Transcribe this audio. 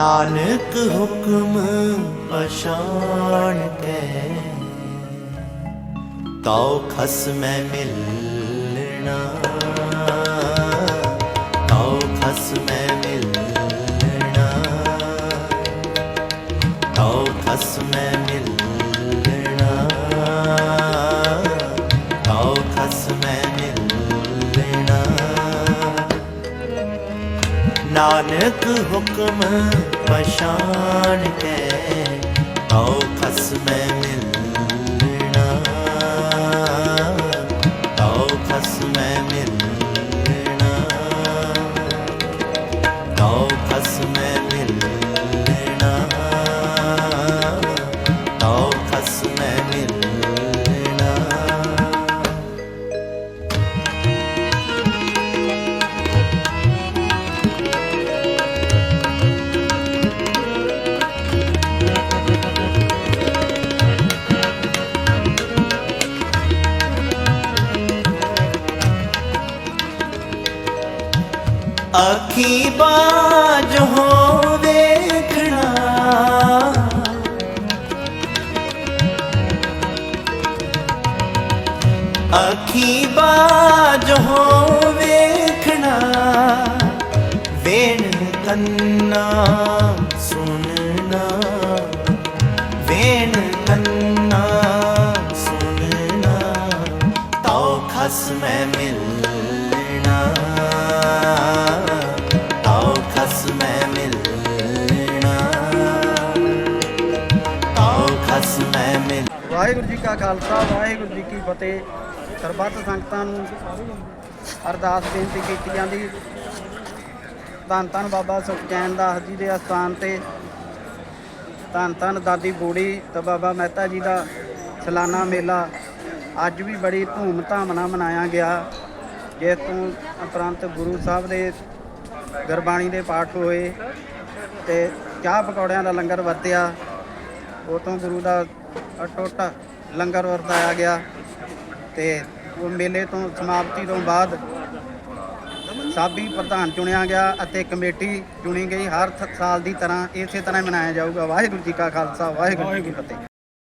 ਨਾਨਕ ਹੁਕਮ ਪਛਾਣ ਕੇ। ਤਉ ਖਸਮੈ ਮਿਲਣਾ। ਤਉ ਖਸਮੈ ਮਿਲਣਾ। ਤਉ ਖਸਮੈ ਨਾਨਕ ਹੁਕਮ ਪਛਾਣ ਕੇ ਤਉ ਖਸਮੈ ਮਿਲਣਾ। ਤਉ ਖਸਮੈ ਮਿਲਣਾ। ਤਉ ਖਸਮੈ ਮਿਲਣਾ। ਅੱਖੀ ਬਾਝ ਹੋ ਵੇਖਣਾ। ਅੱਖੀ ਬਾਝ ਹੋ ਵੇਖਣਾ। ਵੇਣ ਕੰਨਾ ਸੁਣਨਾ। ਵੇਣ ਕੰਨਾ ਸੁਣਨਾ। ਤਉ ਖਸਮੈ ਮਿਲਣਾ। ਤਉ ਖਸਮੈ ਮਿਲ ਵਾਹਿਗੁਰੂ ਜੀ ਕਾ ਖਾਲਸਾ, ਵਾਹਿਗੁਰੂ ਜੀ ਕੀ ਫਤਿਹ। ਸਰਬੱਤ ਸੰਗਤਾਂ ਨੂੰ ਅਰਦਾਸ ਬੇਨਤੀ ਕੀਤੀ ਜਾਂਦੀ। ਧੰਨ ਧੰਨ ਬਾਬਾ ਸੁਖਚੈਨ ਦਾਸ ਜੀ ਦੇ ਅਸਥਾਨ ਤੇ। ਧੰਨ ਧੰਨ ਦਾਦੀ ਬੂੜੀ ਤੇ ਬਾਬਾ ਮਹਿਤਾ ਜੀ ਦਾ ਸਲਾਨਾ ਮੇਲਾ। ਅੱਜ ਵੀ ਬੜੀ ਧੂਮ-ਧਾਮ ਨਾਲ ਮਨਾਇਆ ਗਿਆ। ਜਿਸ ਤੋਂ ਉਪਰੰਤ ਗੁਰੂ ਸਾਹਿਬ ਦੇ ਗੁਰਬਾਣੀ ਦੇ ਪਾਠ ਹੋਏ ਤੇ ਚਾਹ ਪਕੌੜਿਆਂ ਦਾ ਲੰਗਰ ਵਰਤਿਆ ਉਹ ਤੋਂ ਗੁਰੂ ਦਾ ਅਟੁੱਟ ਲੰਗਰ ਵਰਤਾਇਆ ਗਿਆ ਤੇ ਉਹ ਮੇਲੇ ਤੋਂ ਸਮਾਪਤੀ ਤੋਂ ਬਾਅਦ ਸਾਬੀ ਪ੍ਰਧਾਨ ਚੁਣਿਆ ਗਿਆ ਅਤੇ ਕਮੇਟੀ ਚੁਣੀ ਗਈ। ਹਰ ਸਾਲ ਦੀ ਤਰ੍ਹਾਂ ਇਸੇ ਤਰ੍ਹਾਂ ਮਨਾਇਆ ਜਾਊਗਾ। ਵਾਹਿਗੁਰੂ ਜੀ ਕਾ ਖਾਲਸਾ, ਵਾਹਿਗੁਰੂ ਜੀ ਕੀ ਫਤਿਹ।